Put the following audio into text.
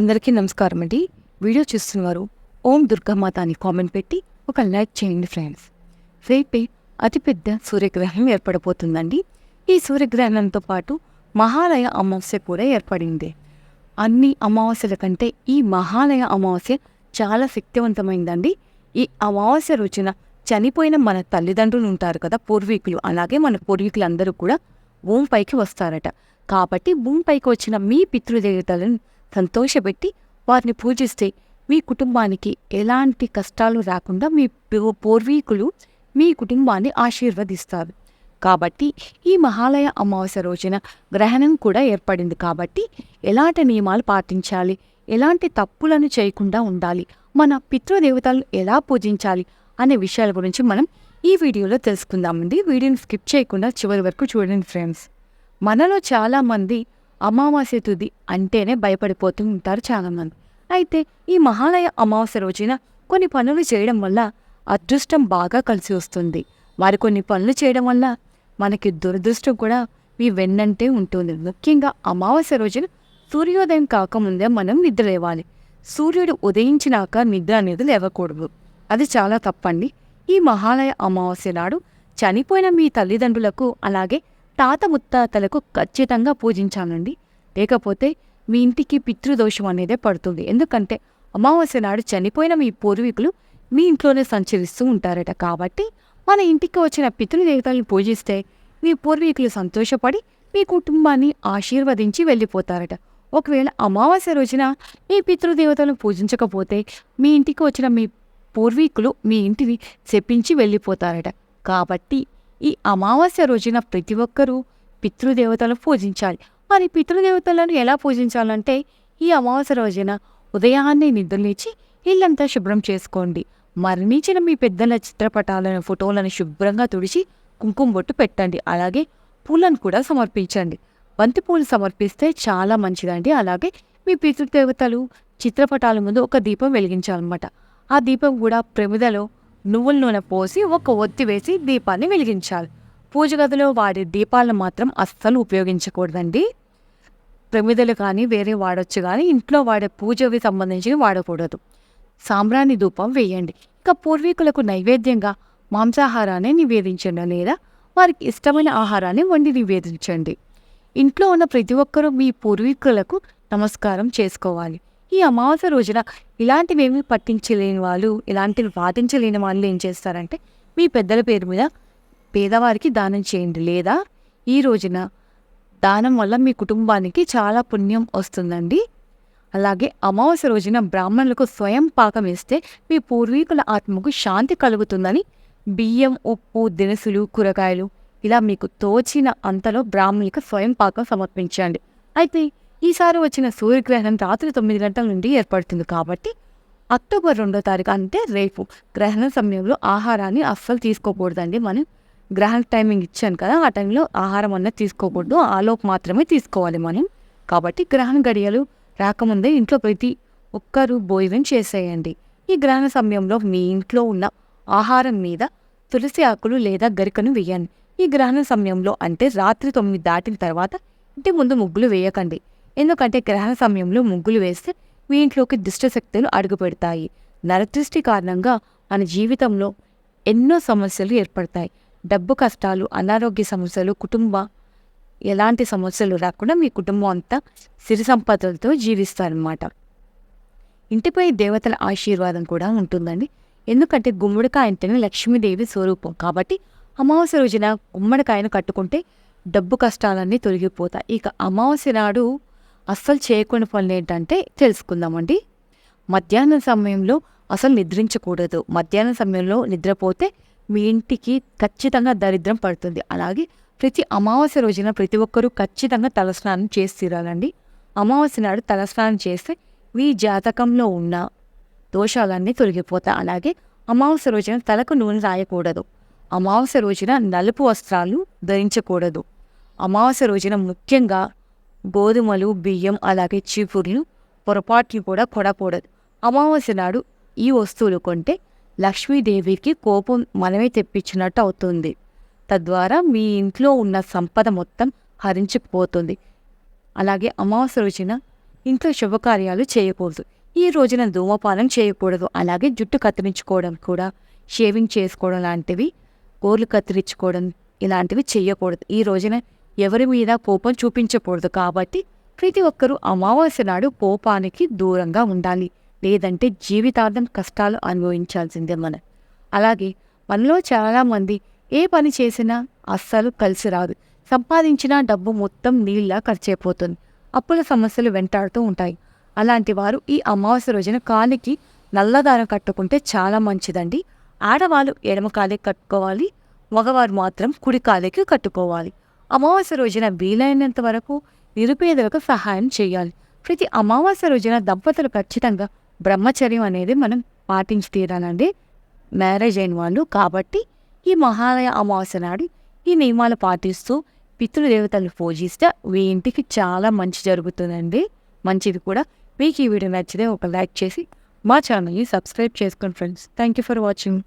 అందరికీ నమస్కారం అండి. వీడియో చూస్తున్నవారు ఓం దుర్గామాత అని కామెంట్ పెట్టి ఒక లైక్ చేయండి ఫ్రెండ్స్. రేపే అతిపెద్ద సూర్యగ్రహణం ఏర్పడబోతుందండి. ఈ సూర్యగ్రహణంతో పాటు మహాలయ అమావాస్య కూడా ఏర్పడింది. అన్ని అమావాస్యల కంటే ఈ మహాలయ అమావాస్య చాలా శక్తివంతమైందండి. ఈ అమావాస్య రోజున చనిపోయిన మన తల్లిదండ్రులు ఉంటారు కదా పూర్వీకులు. అలాగే మన పూర్వీకులందరూ కూడా భూమిపైకి వస్తారట. కాబట్టి భూమిపైకి వచ్చిన మీ పితృదేవతలను సంతోషపెట్టి వారిని పూజిస్తే మీ కుటుంబానికి ఎలాంటి కష్టాలు రాకుండా మీ పూర్వీకులు మీ కుటుంబాన్ని ఆశీర్వదిస్తారు. కాబట్టి ఈ మహాలయ అమావాస్య రోజున గ్రహణం కూడా ఏర్పడింది కాబట్టి ఎలాంటి నియమాలు పాటించాలి? ఎలాంటి తప్పులను చేయకుండా ఉండాలి? మన పితృదేవతలను ఎలా పూజించాలి? అనే విషయాల గురించి మనం ఈ వీడియోలో తెలుసుకుందామండి. వీడియోని స్కిప్ చేయకుండా చివరి వరకు చూడండి ఫ్రెండ్స్. మనలో చాలామంది అమావాస్య తుది అంటేనే భయపడిపోతూ ఉంటారు చాలామంది. అయితే ఈ మహాలయ అమావాస్య రోజున కొన్ని పనులు చేయడం వల్ల అదృష్టం బాగా కలిసి వస్తుంది. మరి కొన్ని పనులు చేయడం వల్ల మనకి దురదృష్టం కూడా మీ వెన్నంటే ఉంటుంది. ముఖ్యంగా అమావాస్య రోజున సూర్యోదయం కాకముందే మనం నిద్ర లేవాలి. సూర్యుడు ఉదయించినాక నిద్ర అనేది లేవకూడదు. అది చాలా తప్పండి. ఈ మహాలయ అమావాస్య నాడు చనిపోయిన మీ తల్లిదండ్రులకు అలాగే తాత ముత్తాతలకు ఖచ్చితంగా పూజించాలండి. లేకపోతే మీ ఇంటికి పితృదోషం అనేదే పడుతుంది. ఎందుకంటే అమావాస్య నాడు చనిపోయిన మీ పూర్వీకులు మీ ఇంట్లోనే సంచరిస్తూ ఉంటారట. కాబట్టి మన ఇంటికి వచ్చిన పితృదేవతల్ని పూజిస్తే మీ పూర్వీకులు సంతోషపడి మీ కుటుంబాన్ని ఆశీర్వదించి వెళ్ళిపోతారట. ఒకవేళ అమావాస్య రోజున మీ పితృదేవతలను పూజించకపోతే మీ ఇంటికి వచ్చిన మీ పూర్వీకులు మీ ఇంటిని చెప్పించి వెళ్ళిపోతారట. కాబట్టి ఈ అమావాస్య రోజున ప్రతి ఒక్కరూ పితృదేవతలను పూజించాలి. మరి పితృదేవతలను ఎలా పూజించాలంటే ఈ అమావాస్య రోజున ఉదయాన్నే నిద్రలేచి ఇల్లంతా శుభ్రం చేసుకోండి. మరణించిన మీ పెద్దల చిత్రపటాలను ఫోటోలను శుభ్రంగా తుడిచి కుంకుమ బొట్టు పెట్టండి. అలాగే పూలను కూడా సమర్పించండి. బంతి పూలు సమర్పిస్తే చాలా మంచిదండి. అలాగే మీ పితృదేవతలు చిత్రపటాల ముందు ఒక దీపం వెలిగించాలన్నమాట. ఆ దీపం కూడా ప్రమిదలో నువ్వుల నూనె పోసి ఒక ఒత్తి వేసి దీపాన్ని వెలిగించాలి. పూజ గదిలో వాడే దీపాలను మాత్రం అస్సలు ఉపయోగించకూడదండి. ప్రమిదలు కానీ వేరే వాడొచ్చు కానీ ఇంట్లో వాడే పూజవి సంబంధించి వాడకూడదు. సాంబ్రాణి ధూపం వేయండి. ఇక పూర్వీకులకు నైవేద్యంగా మాంసాహారాన్ని నివేదించండి లేదా వారికి ఇష్టమైన ఆహారాన్ని వండి నివేదించండి. ఇంట్లో ఉన్న ప్రతి ఒక్కరూ మీ పూర్వీకులకు నమస్కారం చేసుకోవాలి. ఈ అమావాస్య రోజున ఇలాంటివేమీ పట్టించలేని వాళ్ళు ఇలాంటివి పాటించలేని వాళ్ళు ఏం చేస్తారంటే మీ పెద్దల పేరు మీద పేదవారికి దానం చేయండి లేదా ఈ రోజున దానం వల్ల మీ కుటుంబానికి చాలా పుణ్యం వస్తుందండి. అలాగే అమావాస్య రోజున బ్రాహ్మణులకు స్వయం పాకం ఇస్తే మీ పూర్వీకుల ఆత్మకు శాంతి కలుగుతుందని బియ్యం ఉప్పు దినుసులు కూరగాయలు ఇలా మీకు తోచిన అంతలో బ్రాహ్మణులకు స్వయం పాకం సమర్పించండి. అయితే ఈసారి వచ్చిన సూర్యగ్రహణం రాత్రి తొమ్మిది గంటల నుండి ఏర్పడుతుంది కాబట్టి అక్టోబర్ రెండో తారీఖు అంటే రేపు గ్రహణ సమయంలో ఆహారాన్ని అస్సలు తీసుకోకూడదండి మనం. గ్రహణ టైమింగ్ ఇచ్చాను కదా ఆ టైంలో ఆహారం అన్నది తీసుకోకూడదు. ఆలోపు మాత్రమే తీసుకోవాలి మనం. కాబట్టి గ్రహణ గడియలు రాకముందే ఇంట్లో ప్రతి ఒక్కరూ భోజనం చేసేయండి. ఈ గ్రహణ సమయంలో మీ ఇంట్లో ఉన్న ఆహారం మీద తులసి ఆకులు లేదా గరికను వేయండి. ఈ గ్రహణ సమయంలో అంటే రాత్రి తొమ్మిది దాటిన తర్వాత ఇంటి ముందు ముగ్గులు వేయకండి. ఎందుకంటే గ్రహణ సమయంలో ముగ్గులు వేస్తే మీ ఇంట్లోకి దుష్టశక్తులు అడుగుపెడతాయి నరదృష్టి కారణంగా మన జీవితంలో ఎన్నో సమస్యలు ఏర్పడతాయి. డబ్బు కష్టాలు అనారోగ్య సమస్యలు కుటుంబ ఎలాంటి సమస్యలు రాకుండా మీ కుటుంబం అంతా సిరి సంపదలతో జీవిస్తారనమాట ఇంటిపై దేవతల ఆశీర్వాదం కూడా ఉంటుందండి. ఎందుకంటే గుమ్మడికాయ అంటేనే లక్ష్మీదేవి స్వరూపం. కాబట్టి అమావాస్య రోజున గుమ్మడికాయను కట్టుకుంటే డబ్బు కష్టాలన్నీ తొలగిపోతాయి. ఇక అమావాస్య నాడు అస్సలు చేయకుండా పనులు ఏంటంటే తెలుసుకుందామండి. మధ్యాహ్నం సమయంలో అసలు నిద్రించకూడదు. మధ్యాహ్నం సమయంలో నిద్రపోతే మీ ఇంటికి ఖచ్చితంగా దరిద్రం పడుతుంది. అలాగే ప్రతి అమావాస్య రోజున ప్రతి ఒక్కరూ ఖచ్చితంగా తలస్నానం చేసి తీరాలండి. అమావాస్య నాడు తలస్నానం చేస్తే మీ జాతకంలో ఉన్న దోషాలన్నీ తొలగిపోతాయి. అలాగే అమావాస్య రోజున తలకు నూనె రాయకూడదు. అమావాస్య రోజున నలుపు వస్త్రాలు ధరించకూడదు. అమావాస్య రోజున ముఖ్యంగా గోధుమలు బియ్యం అలాగే చీపుర్లు పొరపాట్లు కూడా కొడకూడదు అమావాస్య నాడు ఈ వస్తువులు కొంటే లక్ష్మీదేవికి కోపం మనమే తెప్పించినట్టు అవుతుంది. తద్వారా మీ ఇంట్లో ఉన్న సంపద మొత్తం హరించుకుపోతుంది అలాగే అమావాస్య రోజున ఇంట్లో శుభకార్యాలు చేయకూడదు. ఈ రోజున ధూమపానం చేయకూడదు. అలాగే జుట్టు కత్తిరించుకోవడం కూడా షేవింగ్ చేసుకోవడం లాంటివి గోర్లు కత్తిరించుకోవడం ఇలాంటివి చేయకూడదు. ఈ రోజున ఎవరి మీద కోపం చూపించకూడదు. కాబట్టి ప్రతి ఒక్కరూ అమావాస్య నాడు కోపానికి దూరంగా ఉండాలి. లేదంటే జీవితార్థం కష్టాలు అనుభవించాల్సిందే మనం. అలాగే మనలో చాలామంది ఏ పని చేసినా అస్సలు కలిసి రాదు. సంపాదించిన డబ్బు మొత్తం నీళ్ళ ఖర్చైపోతుంది. అప్పుల సమస్యలు వెంటాడుతూ ఉంటాయి. అలాంటి వారు ఈ అమావాస్య రోజున కాలికి నల్లదారం కట్టుకుంటే చాలా మంచిదండి. ఆడవాళ్ళు ఎడమ కాలికి కట్టుకోవాలి మగవారు మాత్రం కుడి కాలికి కట్టుకోవాలి. అమావాస్య రోజున వీలైనంత వరకు నిరుపేదలకు సహాయం చేయాలి. ప్రతి అమావాస్య రోజున దంపతులు ఖచ్చితంగా బ్రహ్మచర్యం అనేది మనం పాటించి తీరాలండి. మ్యారేజ్ అయిన వాళ్ళు కాబట్టి ఈ మహాలయ అమావాస్య నాడు ఈ నియమాలు పాటిస్తూ పితృదేవతలను పూజిస్తే మీ ఇంటికి చాలా మంచి జరుగుతుందండి. మంచిది కూడా. మీకు ఈ వీడియో నచ్చితే ఒక లైక్ చేసి మా ఛానల్ని సబ్స్క్రైబ్ చేసుకోండి friends. Thank you for watching.